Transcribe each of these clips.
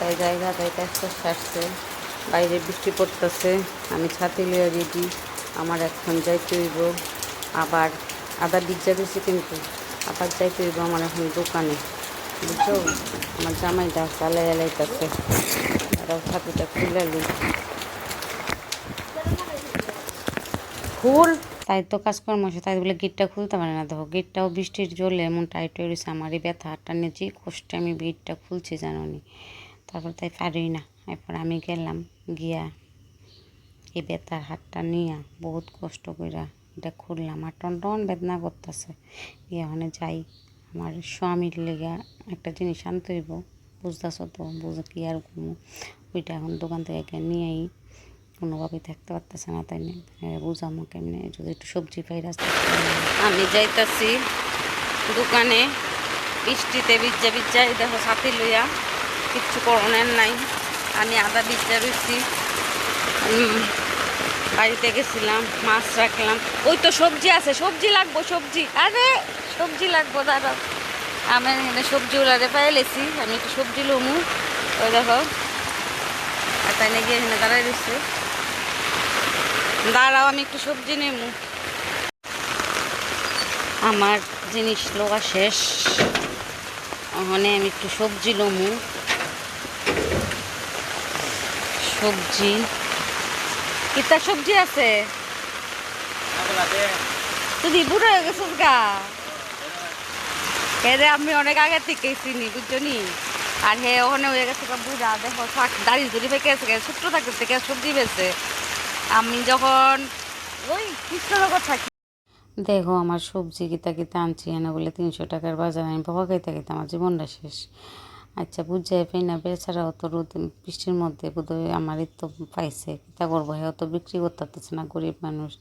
তাই জায়গা তাই কাজটা আসছে বাইরে বৃষ্টি পড়তেছে, আমি ছাতি লিয়ে রেডি আমার এখন যাইতে হইব। আবার আদা বিজ্জা দিছি কিন্তু, আবার যাইতে হইব আমার এখন দোকানে। বুঝছ? আমার জামাইটা চালাই এলাইতেছে তারাও ছাতিটা খুলে লই। ফুল তাই তো কাজকর্ম আছে, তাই বলে গেটটা খুলতে পারে না। দেখো, গেটটাও বৃষ্টির জলে এমন টাইট হয়ে রয়েছে আমারই ব্যথা, হাতটা নিয়েছি কষ্টে আমি গেটটা খুলছি জানো নি তারপর তাই পারি না। এরপর আমি গেলাম গিয়া এই বেতার হাতটা নিয়া বহুত কষ্ট কইরা এটা খুললাম। আর টন টন বেদনা করতেছে। গিয়া ওখানে যাই, আমার স্বামীর লেগা একটা জিনিস আনতে হইব, বুঝতেছ তো, বুঝে কি আর ঘুমো ওইটা এখন দোকান থেকে নিয়েই কোনোভাবে থাকতে পারতেছে না তাই বুঝামো কেমনে, যদি একটু সবজি পাই রাস্তা আমি যাইতাছি দোকানে বৃষ্টিতে ভিজা এই দেখো সাথে লইয়া। কিচ্ছু করণের নাই। আমি আদা ভিজা রয়েছি বাড়িতে গেছিলাম, মাছ রাখলাম। ওই তো সবজি আছে, সবজি লাগবো, সবজি। আরে, সবজি লাগবো, দাঁড়াও। আমি এখানে সবজি ওলারে পাইলেছি আমি একটু সবজি লমু। ওই দেখো, আর তাই গিয়ে এখানে দাঁড়াই রয়েছে। দাঁড়াও, আমি একটু সবজি নেমু। আমার জিনিস লোয়া শেষ। ওখানে আমি একটু সবজি লমু। সবজি। কিতা সবজি আছে? তুই বুড়ো হয়ে গেছিস গা। হে আমি অনেক আগে থেকে চিনি, বুঝছ নি? আর হে, ওখানে হয়ে গেছে বুড়া। দেখো দাড়ি ধরি ফেঁকে গেছে ছোট্ট থাকতে থেকে সবজি বেছে আমি যখন ওই কৃষ্ণনগর থাকি। দেখো, আমার সবজি কিতা কিতা আনছি, এনে বলে তিনশো টাকার বাজার, আমি বাবা খাইতে খাইতে আমার জীবনটা শেষ। আচ্ছা বুঝাই পাই না বেচারা অত রোদ, বৃষ্টির মধ্যে বোধহয় আমারই তো পাইছে, কিতা করব? হ্যাঁ অত বিক্রি করতেছে না, গরিব মানুষ।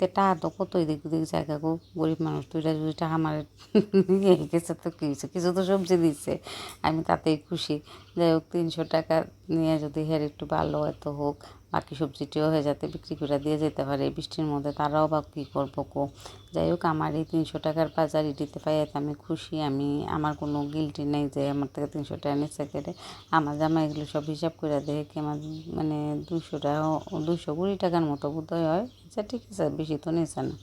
টাকা তো কত এদিক ওদিক জায়গা গো, গরিব মানুষ, দুইটা যদি টাকা আমার গেছে তো কী কিছু তো সবজি দিচ্ছে আমি তাতেই খুশি। যাই হোক, তিনশো টাকা নিয়ে যদি হের একটু ভালো হয়তো হোক। বাকি সবজিটিও হয়ে যাতে বিক্রি করে দিয়ে যেতে পারে। বৃষ্টির মধ্যে তারাও বা কী করব কো? যাই হোক, আমার এই তিনশো টাকার বাজারই দিতে পাই এতে আমি খুশি। আমি, আমার কোনো গিলটি নেই যে আমার থেকে তিনশো টাকা নিচ্ছে কেটে আমার জামা এগুলো সব হিসাব করে দেখে কি আমার মানে দুশো টাকা দুশো কুড়ি টাকার মতো বোধহয় হয়। আচ্ছা ঠিক আছে, বেশি তো নিচ্ছে না।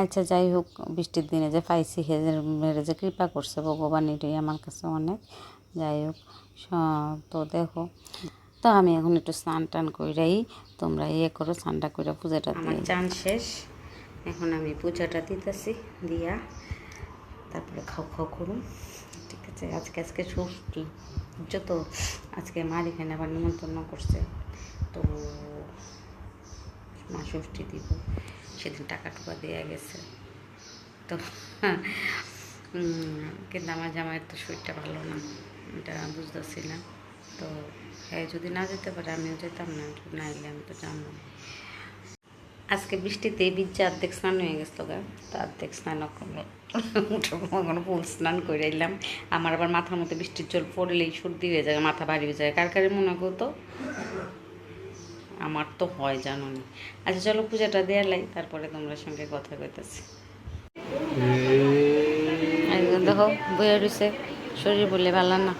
আচ্ছা যাই হোক, বৃষ্টির দিনে যে পাইছি হেজের মেরে যে কৃপা করছে, ভগবান এটাই আমার কাছে অনেক। যাই হোক তো দেখো। তো আমি এখন একটু স্নান টান কইরাই তোমরা ইয়ে করো স্নানটা করে পূজাটা আমার চান শেষ। এখন আমি পূজাটা দিতেছি দিয়া তারপরে খাও খাও করুন ঠিক আছে আজকে আজকে ষষ্ঠী যত আজকে মার এখানে আবার নিমন্ত্রণ করছে। তো মা ষষ্ঠী দিব সেদিন টাকা টুকা দেওয়া গেছে। তো কিন্তু আমার জামাইয়ের তো শরীরটা ভালো না এটা বুঝতেছি না। তো হ্যাঁ যদি না যেতে পারে আমিও যেতাম না। না এলে আমি তো জানব না আজকে বৃষ্টিতে বীর্যা অর্ধেক স্নান হয়ে গেছিল গা তো অর্ধেক স্নান কোনো ফুল স্নান করে এলাম। আমার আবার মাথার মধ্যে বৃষ্টির জল পড়লেই সর্দি হয়ে যায় মাথা ভারী হয়ে যায়। কার কারে মনে করতো আমার তো হয় জানো না। আচ্ছা চলো পূজাটা দেওয়ার লাই তারপরে তোমরা সঙ্গে কথা কইতেছি। দেখো বইয়া রয়েছে শরীর বলে ভালো না।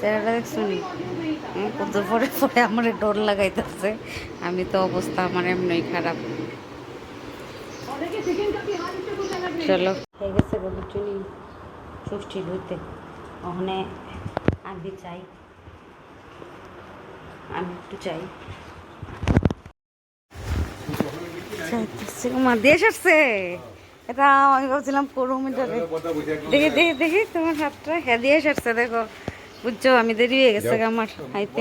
চেহারাটা কত পরে পরে আমার ডর লাগাইতেছে। আমি তো অবস্থা আমার এমনি খারাপ। চলো। হয়ে গেছে ষষ্ঠী ওখানে আমি চাই। আমি একটু চাই। আমি ভাবছিলাম দেখি দেখি তোমার হাতটা। হ্যাঁ দিয়ে আসছে, দেখো। বুঝছ? আমি দেরি হয়ে গেছে আমার হাইতে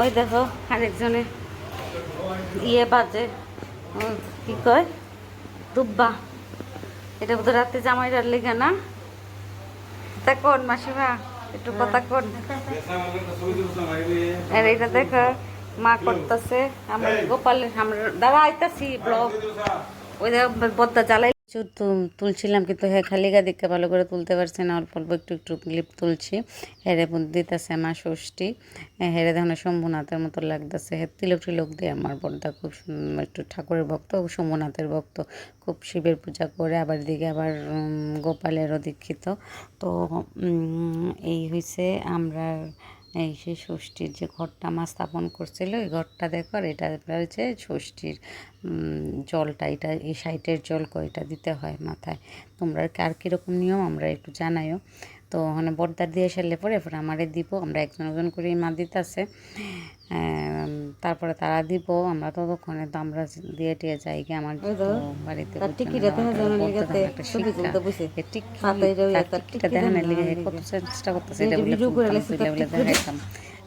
ওই দেখো আরেকজনে ইয়ে বাজে। কি কয়? দুব্বা। এটা বোধ রাতে জামাইটার লেগে না? তা কোন মাসিমা? একটু কথা কোন? আর এটা দেখো মা করতেছে। আমার গোপালের আমরা দাঁড়া আইতাছি ব্লগ ওই দেখো বদ্দা জ্বালাই তু- তুলছিলাম কিন্তু হ্যাঁ খালি গা দিকে ভালো করে তুলতে পারছি না। অল্প অল্প একটু একটু ক্লিপ তুলছি। হেরে দিতেছে আমার ষষ্ঠী। হেরে দেখুন শম্ভুনাথের মতো লাগতেছে। হ্যাঁ তিলক টিলক দিয়ে আমার বড়দা খুব একটু ঠাকুরের ভক্ত, শম্ভুনাথের ভক্ত। খুব শিবের পূজা করে আবার দিকে আবার গোপালেরও দীক্ষিত। তো এই হয়েছে আমরা এই সেই ষষ্ঠীর যে ঘরটা আমার স্থাপন করছিল, এই ঘরটা দেখো আর এটা হচ্ছে ষষ্ঠীর জলটা, এটা এই সাইটের জল কয়টা দিতে হয় মাথায়? তোমরা আর কীরকম নিয়ম, আমরা একটু জানাইও। তো ওখানে বর্দার দিয়ে সারলে পরে এরপরে আমারে দিব আমরা একজন একজন করে মা দিতেছে। তারপরে তারা দিব আমরা ততক্ষণে তো আমরা দিয়ে টিয়ে যাই গিয়ে আমার বাড়িতে টিকিটা দেখানোর লিগে। কত চেষ্টা করতেছে এটা বলে দেখাইতাম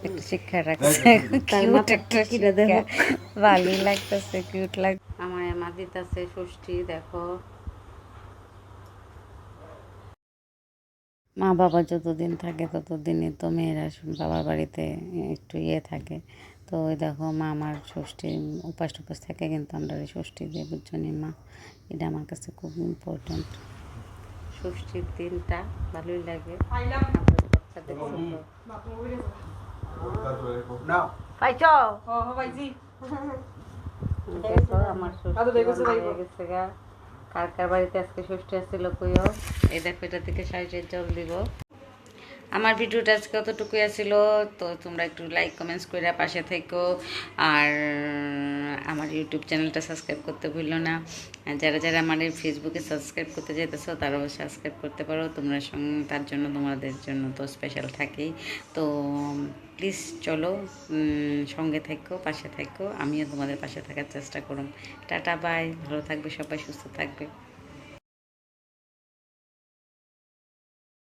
একটা শিক্ষা রাখছে কিউট একটা শিক্ষা। ভালোই লাগতেছে কিউট লাগ আমার মা দিতেছে ষষ্ঠী দেখো। মা বাবা যতদিন থাকে ততদিনই তো মেয়েরা বাবার বাড়িতে একটু ইয়ে থাকে। তো ওই দেখো মা আমার ষষ্ঠী উপাস টুপাস থাকে কিন্তু আমরা এই ষষ্ঠী দিয়ে বুঝছনি মা। এটা আমার কাছে খুব ইম্পর্টেন্ট ষষ্ঠীর দিনটা ভালোই লাগে? দেখো আমার ষষ্ঠী গা। কার কার বাড়িতে আজকে ষষ্ঠী আসছিল কইও? এই দেখো, এটা থেকে সাইডের জল দিব। আমার ভিডিওটা আজকে অতটুকুই আছিল, তো তোমরা একটু লাইক কমেন্টস করে পাশে থেকো। আর আমার ইউটিউব চ্যানেলটা সাবস্ক্রাইব করতে ভুলো না। যারা যারা আমার এই ফেসবুকে সাবস্ক্রাইব করতে যেতেছো তারাও সাবস্ক্রাইব করতে পারো। তোমরা সঙ্গে তার জন্য তোমাদের জন্য তো স্পেশাল থাকেই। তো প্লিজ চলো সঙ্গে থেকো, পাশে থেকো। আমিও তোমাদের পাশে থাকার চেষ্টা করুন টাটা বাই ভালো থাকবে সবাই, সুস্থ থাকবে।